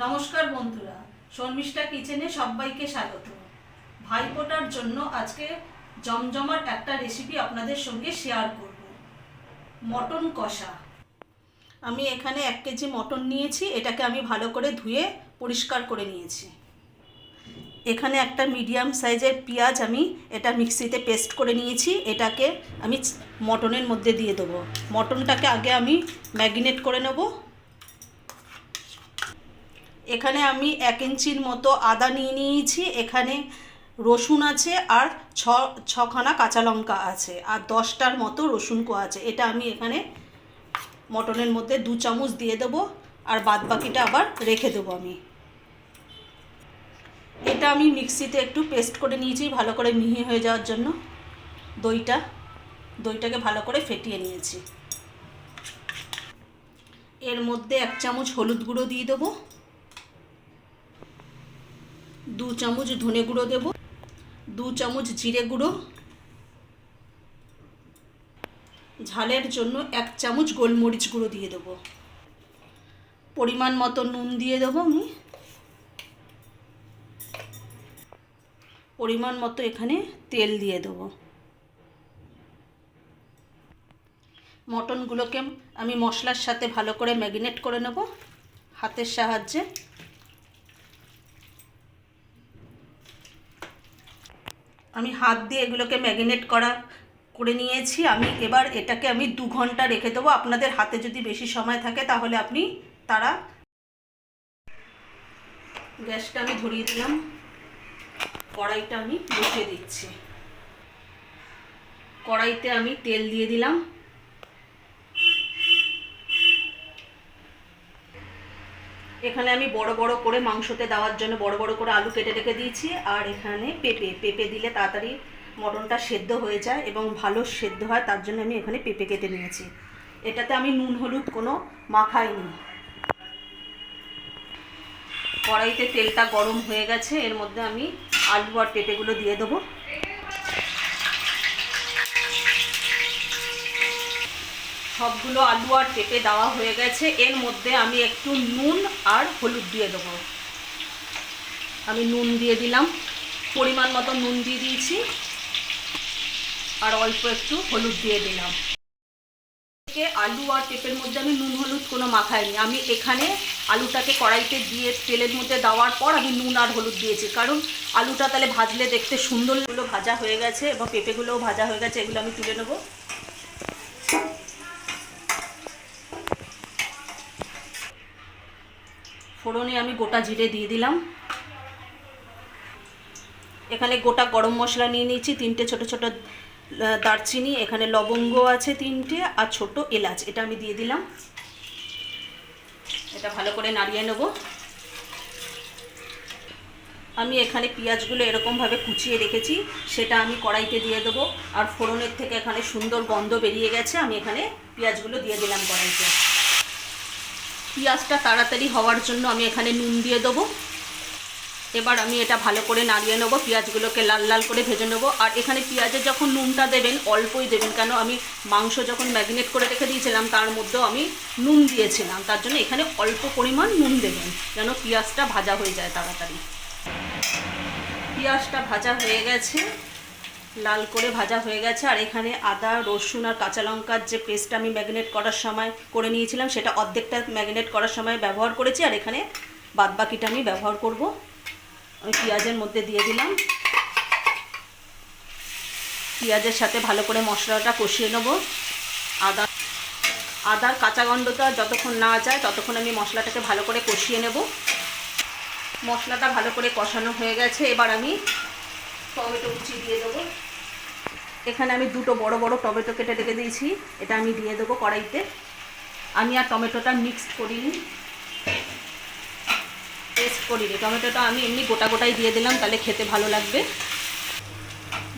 নমস্কার বন্ধুরা, শর্মিষ্ঠা কিচেনে সবাইকে স্বাগত। ভাইফোঁটার জন্য আজকে জমজমাট একটা রেসিপি আপনাদের সঙ্গে শেয়ার করব। মটন কষা। আমি এখানে এক কেজি মটন নিয়েছি, এটাকে আমি ভালো করে ধুয়ে পরিষ্কার করে নিয়েছি। এখানে একটা মিডিয়াম সাইজের পেঁয়াজ আমি এটা মিক্সিতে পেস্ট করে নিয়েছি, এটাকে আমি মটনের মধ্যে দিয়ে দেবো। মটনটাকে আগে আমি ম্যাগিনেট করে নেব। এখানে আমি এক ইঞ্চির মতো আদা নিয়ে নিয়েছি, এখানে রসুন আছে আর ছ, ছখানা কাঁচা লঙ্কা আছে আর দশটার মতো রসুন কোয়া আছে। এটা আমি এখানে মটনের মধ্যে দু চামচ দিয়ে দেবো আর বাদ বাকিটা আবার রেখে দেবো আমি। এটা আমি মিক্সিতে একটু পেস্ট করে নিয়েছি ভালো করে মিহি হয়ে যাওয়ার জন্য। দইটা, দইটাকে ভালো করে ফেটিয়ে নিয়েছি। এর মধ্যে এক চামচ হলুদ গুঁড়ো দিয়ে দেবো। দু চামচ ধনে গুঁড়ো দেব, দু চামচ জিরে গুঁড়ো। ঝালের জন্য এক চামচ গোলমরিচ গুঁড়ো দিয়ে দেবো। পরিমাণ মতো নুন দিয়ে দেবো আমি। পরিমাণ মতো এখানে তেল দিয়ে দেবো। মটনগুলোকে আমি মশলার সাথে ভালো করে ম্যাগিনেট করে নেব। হাতের সাহায্যে আমি হাত দিয়ে এগুলোকে ম্যাগিনেট করা করে নিয়েছি। আমি এবার এটাকে আমি দু ঘণ্টা রেখে দেবো। আপনাদের হাতে যদি বেশি সময় থাকে তাহলে আপনি তারা গ্যাসটা আমি ধরিয়ে দিলাম। কড়াইটা আমি বসিয়ে দিচ্ছি। কড়াইতে আমি তেল দিয়ে দিলাম। এখানে আমি বড় বড় করে মাংসতে দেওয়ার জন্য বড় বড় করে আলু কেটে রেখে দিয়েছি, আর এখানে পেঁপে পেঁপে দিলে তাড়াতাড়ি মটনটা সেদ্ধ হয়ে যায় এবং ভালো সেদ্ধ হয়, তার জন্য আমি এখানে পেঁপে কেটে নিয়েছি। এটাতে আমি নুন, হলুদ কোনো মাখাইনি। কড়াইতে তেলটা গরম হয়ে গেছে, এর মধ্যে আমি আলু আর পেঁপেগুলো দিয়ে দেবো। সবগুলো আলু আর পেঁপে দেওয়া হয়ে গেছে। এর মধ্যে আমি একটু নুন আর হলুদ দিয়ে দেবো। আমি নুন দিয়ে দিলাম। পরিমাণ মতো নুন দিয়ে দিয়েছি। আর অল্প একটু হলুদ দিয়ে দিলাম। আলু আর পেঁপের মধ্যে আমি নুন হলুদ কোনো মাখাইনি। আমি এখানে আলুটাকে কড়াইতে দিয়ে তেলের মধ্যে দেওয়ার পর আমি নুন আর হলুদ দিয়েছি। কারণ আলুটা তাহলে ভাজলে দেখতে সুন্দরগুলো ভাজা হয়ে গেছে এবং পেঁপেগুলোও ভাজা হয়ে গেছে। এগুলো আমি তুলে নেব। ফোড়নে আমি গোটা জিরে দিয়ে দিলাম। এখানে গোটা গরম মশলা নিয়ে নিয়েছি, তিনটে ছোট ছোট দারচিনি, এখানে লবঙ্গ আছে তিনটে আর ছোট এলাচ, এটা আমি দিয়ে দিলাম। এটা ভালো করে নাড়িয়ে নেব। আমি এখানে পেঁয়াজগুলো এরকমভাবে কুচিয়ে রেখেছি, সেটা আমি কড়াইতে দিয়ে দেবো। আর ফোড়নের থেকে এখানে সুন্দর গন্ধ বেরিয়ে গেছে, আমি এখানে পেঁয়াজগুলো দিয়ে দিলাম কড়াইতে। পেঁয়াজটা তাড়াতাড়ি হওয়ার জন্য আমি এখানে নুন দিয়ে দেবো। এবার আমি এটা ভালো করে নাড়িয়ে নেব, পেঁয়াজগুলোকে লাল লাল করে ভেজে নেব। আর এখানে পেঁয়াজে যখন নুনটা দেবেন, অল্পই দেবেন, কেন আমি মাংস যখন ম্যাগনেট করে রেখে দিয়েছিলাম, তার মধ্যেও আমি নুন দিয়েছিলাম। তার জন্য এখানে অল্প পরিমাণ নুন দেবেন, যেন পেঁয়াজটা ভাজা হয়ে যায় তাড়াতাড়ি। পেঁয়াজটা ভাজা হয়ে গেছে। লাল করে ভাজা হয়ে গেছে। আর এখানে আদা, রসুন আর কাঁচা লঙ্কার যে পেস্ট আমি ম্যাগনেট করার সময় করে নিয়েছিলাম, সেটা অর্ধেকটা ম্যাগনেট করার সময় ব্যবহার করেছি। আর এখানে বাদবাকিটা আমি ব্যবহার করব। আমি পেঁয়াজের মধ্যে দিয়ে দিলাম। পেঁয়াজের সাথে ভালো করে মশলাটা কষিয়ে নেব। আদা, আদার কাঁচা গন্ধটা যতক্ষণ না যায়, ততক্ষণ আমি মশলাটাকে ভালো করে কষিয়ে নেব। মশলাটা ভালো করে কষানো হয়ে গেছে। এবার আমি টমেটো কুচি দিয়ে দেবো। এখানে আমি দুটো বড় বড় টমেটো কেটে রেখে দিয়েছি। এটা আমি দিয়ে দেবো কড়াইতে। আমি আর টমেটোটা মিক্সড করিনি। পেস্ট করিনি। টমেটোটা আমি এমনি গোটা গোটাই দিয়ে দিলাম, তাহলে খেতে ভালো লাগবে।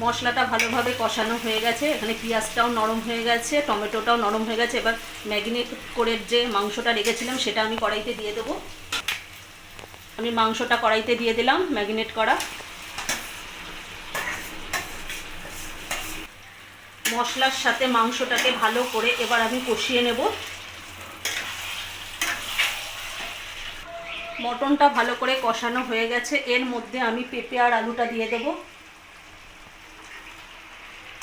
মশলাটা ভালোভাবে কষানো হয়ে গেছে। এখানে পেঁয়াজটাও নরম হয়ে গেছে, টমেটোটাও নরম হয়ে গেছে। এবার ম্যাগিনেট করে যে মাংসটা রেখেছিলাম, সেটা আমি কড়াইতে দিয়ে দেবো। আমি মাংসটা কড়াইতে দিয়ে দিলাম ম্যাগিনেট করা। মশলার সাথে মাংসটাকে ভালো করে এবার আমি কষিয়ে নেব। মটনটা ভালো করে কষানো হয়ে গেছে। এর মধ্যে আমি পেঁপে আর আলুটা দিয়ে দেবো।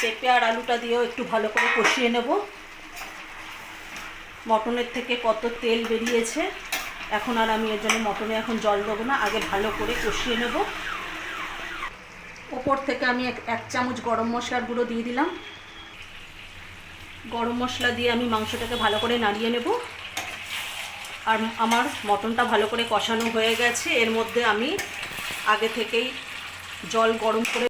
পেঁপে আর আলুটা দিয়েও একটু ভালো করে কষিয়ে নেব। মটনের থেকে কত তেল বেরিয়েছে, এখন আর আমি এর জন্য মটনে এখন জল দেবো না, আগে ভালো করে কষিয়ে নেব। ওপর থেকে আমি এক চামচ গরম মশলার গুঁড়ো দিয়ে দিলাম। গরম মশলা দিয়ে আমি মাংসটাকে ভালো করে নাড়িয়ে নেব। আর আমার মটনটা ভালো করে কষানো হয়ে গেছে। এর মধ্যে আমি আগে থেকেই জল গরম করে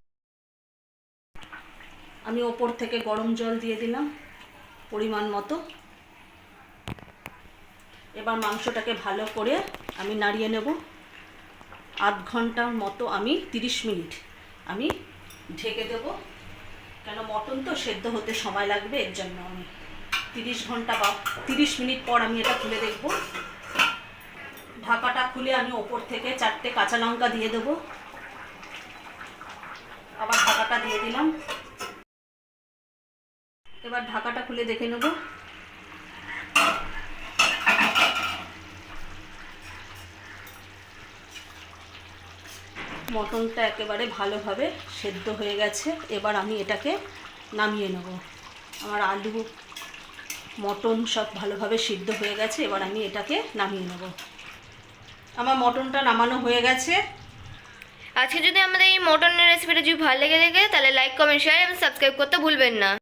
আমি ওপর থেকে গরম জল দিয়ে দিলাম পরিমাণ মতো। এবার মাংসটাকে ভালো করে আমি নাড়িয়ে নেব। আধ ঘণ্টার মতো আমি তিরিশ মিনিট আমি ঢেকে দেব। কেন মটন তো সেদ্ধ হতে সময় লাগবে? এর জন্য আমি তিরিশ ঘণ্টা বা তিরিশ মিনিট পর আমি এটা খুলে দেখব। ঢাকাটা খুলে আমি ওপর থেকে চারটে কাঁচা লঙ্কা দিয়ে দেবো। আবার ঢাকাটা দিয়ে দিলাম। এবার ঢাকাটা খুলে দেখে নেব। মটনটা একেবারে ভালোভাবে সেদ্ধ হয়ে গেছে। এবার আমি এটাকে নামিয়ে নেব। আমার আলু, মটন সব ভালোভাবে সিদ্ধ হয়ে গেছে। এবার আমি এটাকে নামিয়ে নেব। আমার মটনটা নামানো হয়ে গেছে। আজকে যদি আমাদের এই মটনের রেসিপিটা যদি ভালো লেগে থাকে, তাহলে লাইক কমেন্ট শেয়ার এবং সাবস্ক্রাইব করতে ভুলবেন না।